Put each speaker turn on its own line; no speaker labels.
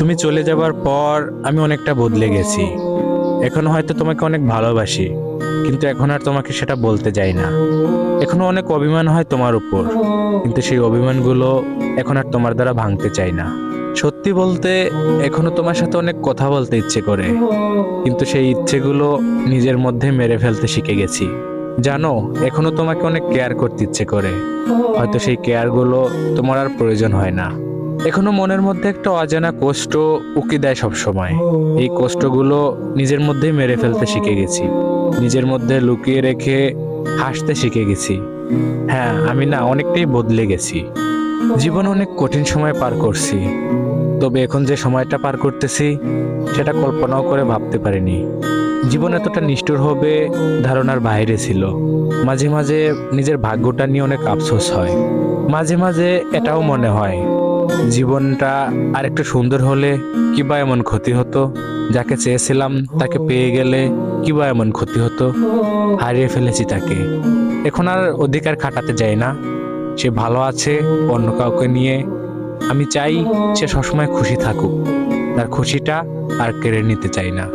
তুমি চলে যাবার পর আমি অনেকটা বদলে গেছি। এখন হয়তো তোমাকে অনেক ভালোবাসি, কিন্তু এখন আর তোমাকে সেটা বলতে যাই না। এখনও অনেক অভিমান হয় তোমার উপর, কিন্তু সেই অভিমানগুলো এখন আর তোমার দ্বারা ভাঙতে চাই না। সত্যি বলতে, এখনও তোমার সাথে অনেক কথা বলতে ইচ্ছে করে, কিন্তু সেই ইচ্ছেগুলো নিজের মধ্যে মেরে ফেলতে শিখে গেছি। জানো, এখনও তোমাকে অনেক কেয়ার করতে ইচ্ছে করে, হয়তো সেই কেয়ারগুলো তোমার আর প্রয়োজন হয় না। এখনও মনের মধ্যে একটা অজানা কষ্ট উকি দেয় সব সময় এই কষ্টগুলো নিজের মধ্যেই মেরে ফেলতে শিখে গেছি। নিজের মধ্যে লুকিয়ে রেখে হাসতে শিখে গেছি। হ্যাঁ আমি না অনেকটাই বদলে গেছি। জীবন অনেক কঠিন সময় পার করছি। তবে এখন যে সময়টা পার করতেছি, সেটা কল্পনাও করে ভাবতে পারিনি। জীবন এতটা নিষ্ঠুর হবে ধারণার বাইরে ছিল। মাঝে মাঝে নিজের ভাগ্যটা নিয়ে অনেক আফসোস হয়। মাঝে মাঝে এটাও মনে হয় জীবনটা আর একটু সুন্দর হলে কি বা এমন ক্ষতি হতো? যাকে চেয়েছিলাম তাকে পেয়ে গেলে কি বা এমন ক্ষতি হতো? হারিয়ে ফেলেছি তাকে। এখন আর অধিকার খাটাতে যাই না। সে ভালো আছে, অন্য কাউকে নিয়ে। আমি চাই সে সবসময় খুশি থাকুক। তার খুশিটা আর কেড়ে নিতে চাই না।